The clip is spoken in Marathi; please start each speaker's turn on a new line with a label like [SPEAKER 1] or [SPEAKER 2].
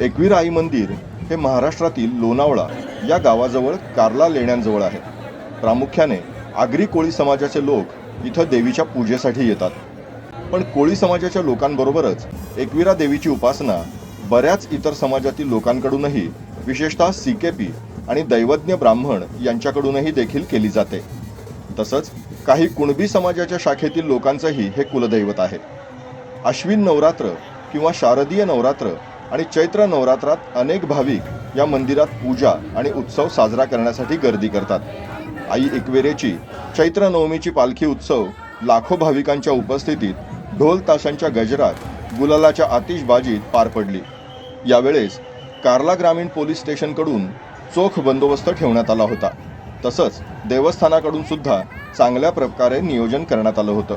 [SPEAKER 1] एकवीर आई मंदिर हे महाराष्ट्रातील लोणावळा या गावाजवळ कार्ला लेण्यांजवळ आहे. प्रामुख्याने आगरी कोळी समाजाचे लोक इथं देवीच्या पूजेसाठी येतात. पण कोळी समाजाच्या लोकांबरोबरच एकविरा देवीची उपासना बऱ्याच इतर समाजातील लोकांकडूनही विशेषतः सी के पी आणि दैवज्ञ ब्राह्मण यांच्याकडूनही देखील केली जाते. तसंच काही कुणबी समाजाच्या शाखेतील लोकांचंही हे कुलदैवत आहे. अश्विन नवरात्र किंवा शारदीय नवरात्र आणि चैत्र नवरात्रात अनेक भाविक या मंदिरात पूजा आणि उत्सव साजरा करण्यासाठी गर्दी करतात. आई एकवेरेची चैत्र नवमीची पालखी उत्सव लाखो भाविकांच्या उपस्थितीत ढोल ताशांच्या गजरात गुलालाच्या आतिषबाजीत पार पडली. यावेळेस कार्ला ग्रामीण पोलीस स्टेशनकडून चोख बंदोबस्त ठेवण्यात आला होता. तसंच देवस्थानाकडून सुद्धा चांगल्या प्रकारे नियोजन करण्यात आलं होतं.